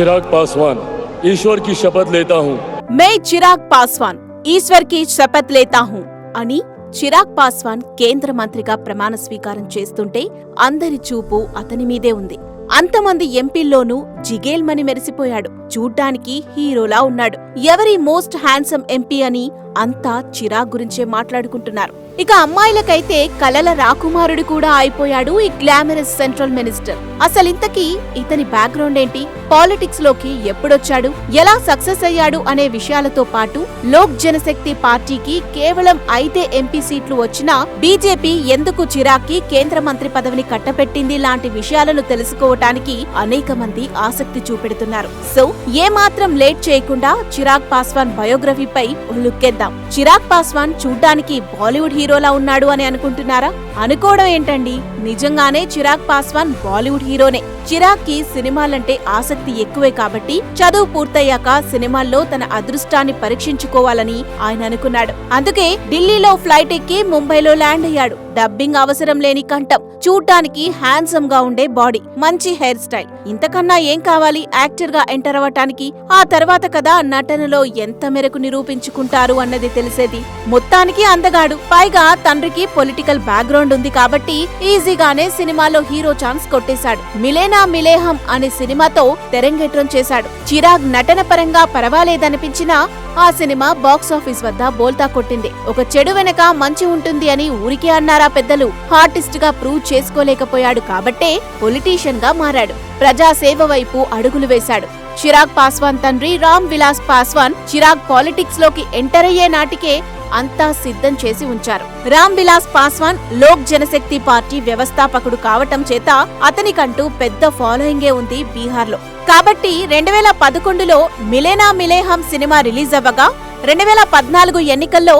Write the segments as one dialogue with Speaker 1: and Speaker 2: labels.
Speaker 1: चिराग पासवान ईश्वर की शपथ लेता हूँ
Speaker 2: మే చిరాగ్ పాస్వాన్ ఈశ్వర్ కి శపథ్ లేతా హూ అని చిరాగ్ పాస్వాన్ కేంద్ర మంత్రిగా ప్రమాణ స్వీకారం చేస్తుంటే అందరి చూపు అతని మీదే ఉంది అంతమంది ఎంపీల్లోనూ జిగేల్మని మెరిసిపోయాడు చూడ్డానికి హీరోలా ఉన్నాడు ఎవరి మోస్ట్ హ్యాండ్సమ్ ఎంపీ అని అంతా చిరాగ్ గురించే మాట్లాడుకుంటున్నారు. ఇక అమ్మాయిలకైతే కలల రాకుమారుడు కూడా అయిపోయాడు ఈ గ్లామరస్ సెంట్రల్ మినిస్టర్. అసలు ఇంతకీ ఇతని బ్యాక్గ్రౌండ్ ఏంటి? పాలిటిక్స్లోకి ఎప్పుడొచ్చాడు? ఎలా సక్సెస్ అయ్యాడు అనే విషయాలతో పాటు లోక్ జనశక్తి పార్టీకి కేవలం ఐదే ఎంపీ సీట్లు వచ్చినా బీజేపీ ఎందుకు చిరాక్కి కేంద్ర మంత్రి పదవిని కట్టపెట్టింది లాంటి విషయాలను తెలుసుకోవటానికి అనేక మంది ఆసక్తి చూపెడుతున్నారు. సో ఏ మాత్రం లేట్ చేయకుండా చిరాగ్ పాస్వాన్ బయోగ్రఫీపై లుక్కెద్దాం. చూద్దాం. చిరాగ్ పాస్వాన్ చూడ్డానికి బాలీవుడ్ హీరోలా ఉన్నాడు అని అనుకుంటున్నారా? అనుకోవడం ఏంటండి? నిజంగానే చిరాగ్ పాస్వాన్ బాలీవుడ్ హీరోనే. చిరాగ్కి సినిమాలంటే ఆసక్తి ఎక్కువే కాబట్టి చదువు పూర్తయ్యాక సినిమాల్లో తన అదృష్టాన్ని పరీక్షించుకోవాలని ఆయన అనుకున్నాడు. అందుకే ఢిల్లీలో ఫ్లైట్ ఎక్కి ముంబైలో ల్యాండ్ అయ్యాడు. డబ్బింగ్ అవసరం లేని కంఠం. చూడ్డానికి హ్యాండ్సమ్గా ఉండే బాడీ. మంచి హెయిర్ స్టైల్. ఇంతకన్నా ఏం కావాలి యాక్టర్గా ఎంటర్ అవ్వటానికి? ఆ తర్వాత కదా నటనలో ఎంత మేరకు నిరూపించుకుంటారు అన్నది తెలిసేది. మొత్తానికి అందగాడు. పైగా తండ్రికి పొలిటికల్ బ్యాక్గ్రౌండ్ ఉంది కాబట్టి ఈజీగానే సినిమాలో హీరో ఛాన్స్ కొట్టేశాడు. మిలేనా మిలేహం అనే సినిమాతో తెరంగేట్రం చేశాడు. చిరాగ్ నటన పరంగా పర్వాలేదనిపించినా ఆ సినిమా బాక్సాఫీస్ వద్ద బోల్తా కొట్టింది. ఒక చెడు వెనక మంచి ఉంటుంది అని ఊరికే అన్నారా పెద్దలు. ఆర్టిస్ట్గా ప్రూవ్ చేసుకోలేకపోయాడు కాబట్టే పొలిటీషియన్గా మారాడు. ప్రజాసేవ వైపు అడుగులు వేశాడు. చిరాగ్ పాస్వాన్ తండ్రి రామ్ విలాస్ పాస్వాన్ చిరాగ్ పాలిటిక్స్లోకి ఎంటర్ అయ్యే నాటికే అంతా సిద్ధం చేసి ఉంచారు. రామ్ విలాస్ పాస్వాన్ లోక్ జనశక్తి పార్టీ వ్యవస్థాపకుడు కావటం చేత అతనికంటూ పెద్ద ఫాలోయింగే ఉంది బీహార్లో. కాబట్టి రెండు వేల పదకొండులో మిలేనా మిలేహం సినిమా రిలీజ్ అవ్వగా రెండు వేల పద్నాలుగు ఎన్నికల్లో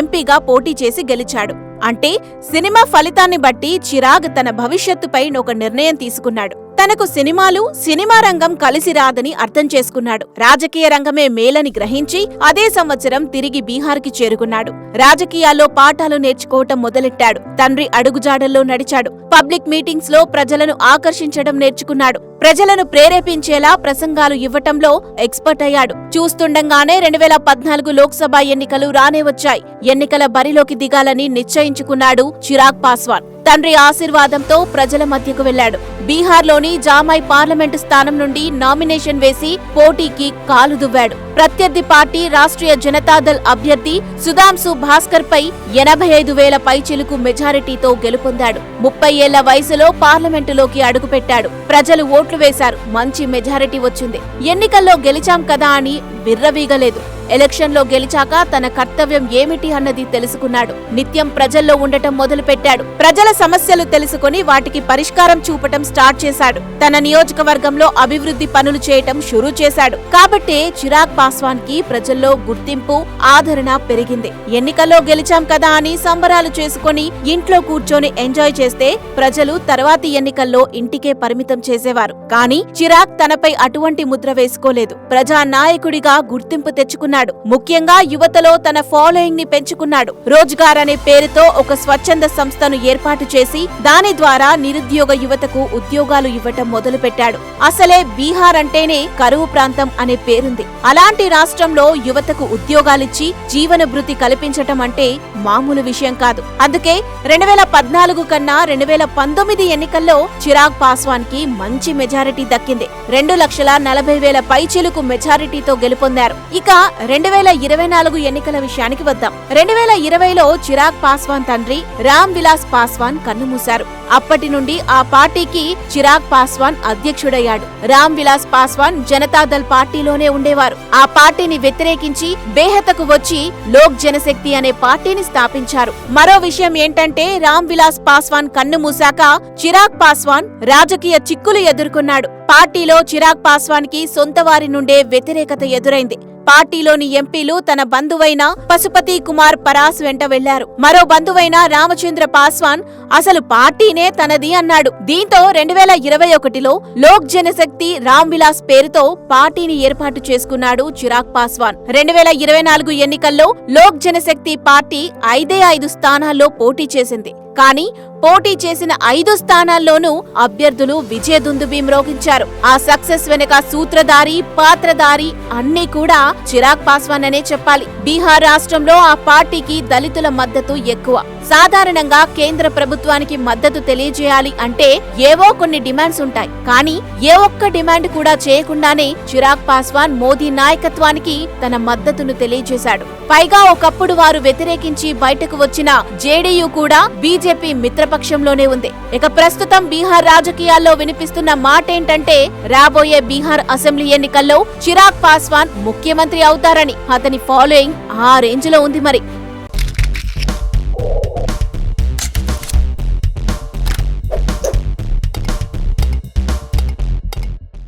Speaker 2: ఎంపీగా పోటీ చేసి గెలిచాడు. అంటే సినిమా ఫలితాన్ని బట్టి చిరాగ్ తన భవిష్యత్తుపై ఒక నిర్ణయం తీసుకున్నాడు. తనకు సినిమాలు సినిమా రంగం కలిసి రాదని అర్థం చేసుకున్నాడు. రాజకీయ రంగమే మేలని గ్రహించి అదే సంవత్సరం తిరిగి బీహార్కి చేరుకున్నాడు. రాజకీయాల్లో పాఠాలు నేర్చుకోవటం మొదలెట్టాడు. తండ్రి అడుగుజాడల్లో నడిచాడు. పబ్లిక్ మీటింగ్స్లో ప్రజలను ఆకర్షించడం నేర్చుకున్నాడు. ప్రజలను ప్రేరేపించేలా ప్రసంగాలు ఇవ్వటంలో ఎక్స్పర్ట్ అయ్యాడు. చూస్తుండగానే రెండు వేల పద్నాలుగు లోక్సభ ఎన్నికలు రానే వచ్చాయి. ఎన్నికల బరిలోకి దిగాలని నిశ్చయించుకున్నాడు చిరాగ్ పాస్వాన్. తండ్రి ఆశీర్వాదంతో ప్రజల మధ్యకు వెళ్ళాడు బీహార్లోని జామాయ్ పార్లమెంటు స్థానం నుండి నామినేషన్ వేసి పోటీకి కాలు దువ్వాడు. ప్రత్యర్థి పార్టీ రాష్ట్రీయ జనతాదళ్ అభ్యర్థి సుధాంశు భాస్కర్ పై ఎనభై ఐదు వేల పైచిలుకు మెజారిటీతో గెలుపొందాడు. ముప్పై ఏళ్ళ వయసులో పార్లమెంటులోకి అడుగుపెట్టాడు. ప్రజలు ఓట్లు వేశారు. మంచి మెజారిటీ వచ్చింది. ఎన్నికల్లో గెలిచాం కదా అని విర్రవీగలేదు. ఎలక్షన్లో గెలిచాక తన కర్తవ్యం ఏమిటి అన్నది తెలుసుకున్నాడు. నిత్యం ప్రజల్లో ఉండటం మొదలుపెట్టాడు. ప్రజల సమస్యలు తెలుసుకుని వాటికి పరిష్కారం చూపటం స్టార్ట్ చేశాడు. తన నియోజకవర్గంలో అభివృద్ధి పనులు చేయటం షురూ చేశాడు. కాబట్టే చిరాగ్ పాస్వాన్కి ప్రజల్లో గుర్తింపు ఆదరణ పెరిగింది. ఎన్నికల్లో గెలిచాం కదా అని సంబరాలు చేసుకుని ఇంట్లో కూర్చొని ఎంజాయ్ చేస్తే ప్రజలు తర్వాతి ఎన్నికల్లో ఇంటికే పరిమితం చేసేవారు. కానీ చిరాగ్ తనపై అటువంటి ముద్ర వేసుకోలేదు. ప్రజా నాయకుడిగా గుర్తింపు తెచ్చుకున్నాడు. ముఖ్యంగా యువతలో తన ఫాలోయింగ్ని పెంచుకున్నాడు. రోజ్గార్ అనే పేరుతో ఒక స్వచ్ఛంద సంస్థను ఏర్పాటు చేసి దాని ద్వారా నిరుద్యోగ యువతకు ఉద్యోగాలు ఇవ్వటం మొదలుపెట్టాడు. అసలే బీహార్ అంటేనే కరువు ప్రాంతం అనే పేరుంది. అలాంటి రాష్ట్రంలో యువతకు ఉద్యోగాలిచ్చి జీవన భృతి కల్పించటం అంటే మామూలు విషయం కాదు. అందుకే రెండు వేల పద్నాలుగు కన్నా రెండు వేల పంతొమ్మిది ఎన్నికల్లో చిరాగ్ పాస్వాన్కి మంచి మెజారిటీ దక్కింది. రెండు లక్షల నలభై వేల పైచిలుకు మెజారిటీతో గెలుపు పొందారు. ఇక రెండు వేల ఇరవై నాలుగు ఎన్నికల విషయానికి వద్దాం. రెండు వేల ఇరవైలో చిరాగ్ పాస్వాన్ తండ్రి రామ్ విలాస్ పాస్వాన్ కన్నుమూశారు. అప్పటి నుండి ఆ పార్టీకి చిరాగ్ పాస్వాన్ అధ్యక్షుడయ్యాడు. రామ్ విలాస్ పాస్వాన్ జనతాదళ్ పార్టీలోనే ఉండేవారు. ఆ పార్టీని వ్యతిరేకించి బేహతకు వచ్చి లోక్ జనశక్తి అనే పార్టీని స్థాపించారు. మరో విషయం ఏంటంటే రామ్ విలాస్ పాస్వాన్ కన్ను మూశాక చిరాగ్ పాస్వాన్ రాజకీయ చిక్కులు ఎదుర్కొన్నాడు. పార్టీలో చిరాగ్ పాస్వాన్కి సొంత వారి నుండే వ్యతిరేకత ఎదురైంది. పార్టీలోని ఎంపీలు తన బంధువైన పశుపతి కుమార్ పరాస్ వెంట వెళ్ళారు. మరో బంధువైన రామచంద్ర పాస్వాన్ అసలు పార్టీనే తనది అన్నాడు. దీంతో రెండు వేల ఇరవై ఒకటిలో లోక్ జనశక్తి రామ్ విలాస్ పేరుతో పార్టీని ఏర్పాటు చేసుకున్నాడు చిరాగ్ పాస్వాన్. రెండు వేల ఇరవై నాలుగు ఎన్నికల్లో లోక్ జనశక్తి పార్టీ ఐదే ఐదు స్థానాల్లో పోటీ చేసింది. కానీ పోటీ చేసిన ఐదు స్థానాల్లోనూ అభ్యర్థులు విజయదుందుబి మ్రోగించారు ఆ సక్సెస్ వెనుక సూత్రధారి పాత్రధారి అన్నీ కూడా చిరాగ్ పాస్వాన్ అనే చెప్పాలి. బీహార్ రాష్ట్రంలో ఆ పార్టీకి దళితుల మద్దతు ఎక్కువ. సాధారణంగా కేంద్ర ప్రభుత్వానికి మద్దతు తెలియజేయాలి అంటే ఏవో కొన్ని డిమాండ్స్ ఉంటాయి. కానీ ఏ ఒక్క డిమాండ్ కూడా చేయకుండానే చిరాగ్ పాస్వాన్ మోదీ నాయకత్వానికి తన మద్దతును తెలియజేశాడు. పైగా ఒకప్పుడు వారు వ్యతిరేకించి బయటకు వచ్చిన జేడీయూ కూడా బీజేపీ మిత్రపక్షంలోనే ఉంది. ఇక ప్రస్తుతం బీహార్ రాజకీయాల్లో వినిపిస్తున్న మాటేంటంటే రాబోయే బీహార్ అసెంబ్లీ ఎన్నికల్లో చిరాగ్ పాస్వాన్ ముఖ్యమంత్రి అవుతారని అతని ఫాలోయింగ్ ఆ రేంజ్లో ఉంది మరి.